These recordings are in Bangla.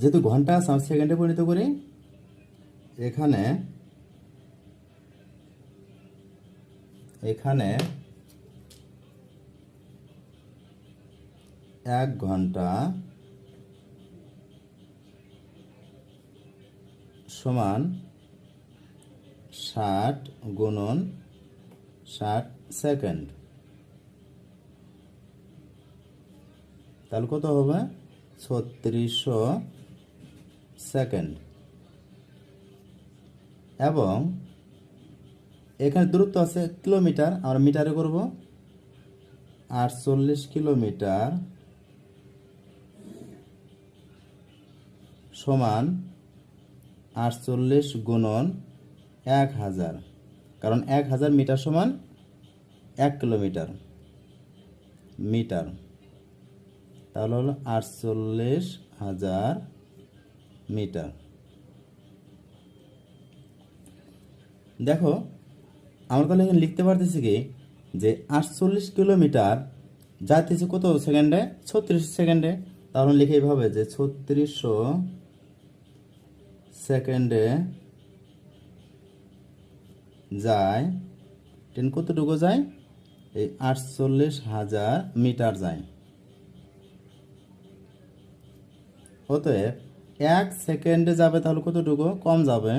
যেহেতু ঘণ্টা সেকেন্ডে পরিণত করি, এখানে এখানে এক ঘণ্টা সমান ষাট গুণন ষাট সেকেন্ড। তাহলে কত হবে? ছত্রিশশো সেকেন্ড। এবং এখানে দূরত্ব আছে কিলোমিটার, আমরা মিটারে করব। আটচল্লিশ কিলোমিটার সমান আটচল্লিশ গুণন এক হাজার, কারণ এক হাজার মিটার সমান এক কিলোমিটার, মিটার। তাহলে হলো আটচল্লিশ হাজার মিটার। দেখো, আমরা তাহলে এখানে লিখতে পারতেছি কি যে আটচল্লিশ কিলোমিটার যাইতেছে কত সেকেন্ডে? ছত্রিশ সেকেন্ডে। তাহলে লিখে এইভাবে যে ছত্রিশশো সেকেন্ডে যায় ট্রেন কতটুকু যায়? এই আটচল্লিশ হাজার মিটার যায়। অতএব এক সেকেন্ডে যাবে তাহলে কতটুকু? কম যাবে।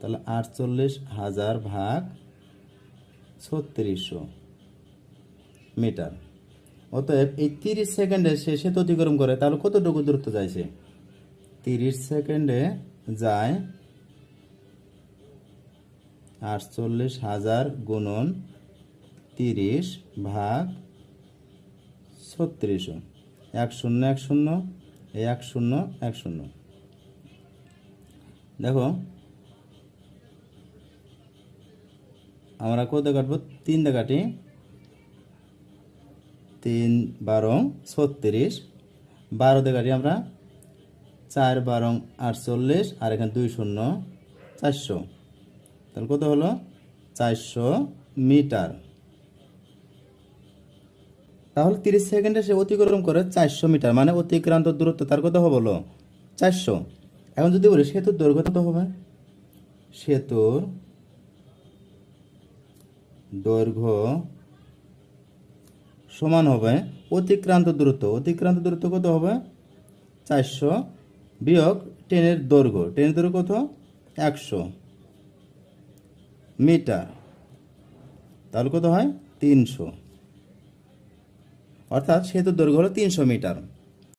তাহলে আটচল্লিশ হাজার ভাগ ছত্রিশশো মিটার। অতএব এই তিরিশ সেকেন্ডে সে সেতু অতিক্রম করে, তাহলে কতটুকু দূরত্ব যায় সে? তিরিশ সেকেন্ডে যায় আটচল্লিশ হাজার গুণন তিরিশ ভাগ ছত্রিশশো। এক শূন্য এক শূন্য। এক শূন্য এক শূন্য। দেখো, আমরা কোথায় কাটবো? তিন দিয়ে কাটি। তিন বারো, ছত্রিশ। বারো দিয়ে কাটি আমরা চার বারো, আটচল্লিশ, আর এখানে দুই শূন্য, চারশো। তাহলে কত হলো? চারশো মিটার। তাহলে তিরিশ সেকেন্ডে সে অতিক্রম করে চারশো মিটার মানে অতিক্রান্ত দূরত্ব তার কত হবে বলো? চারশো। এখন যদি বলি সেতুর দৈর্ঘ্য কত হবে? সেতুর দৈর্ঘ্য সমান হবে অতিক্রান্ত দূরত্ব। অতিক্রান্ত দূরত্ব কত হবে? চারশো বিয়োগ ট্রেনের দৈর্ঘ্য। ট্রেনের দৈর্ঘ্য কত? একশো মিটার। তাহলে কত হয়? তিনশো। অর্থাৎ সেতুর দৈর্ঘ্য হলো তিনশো মিটার।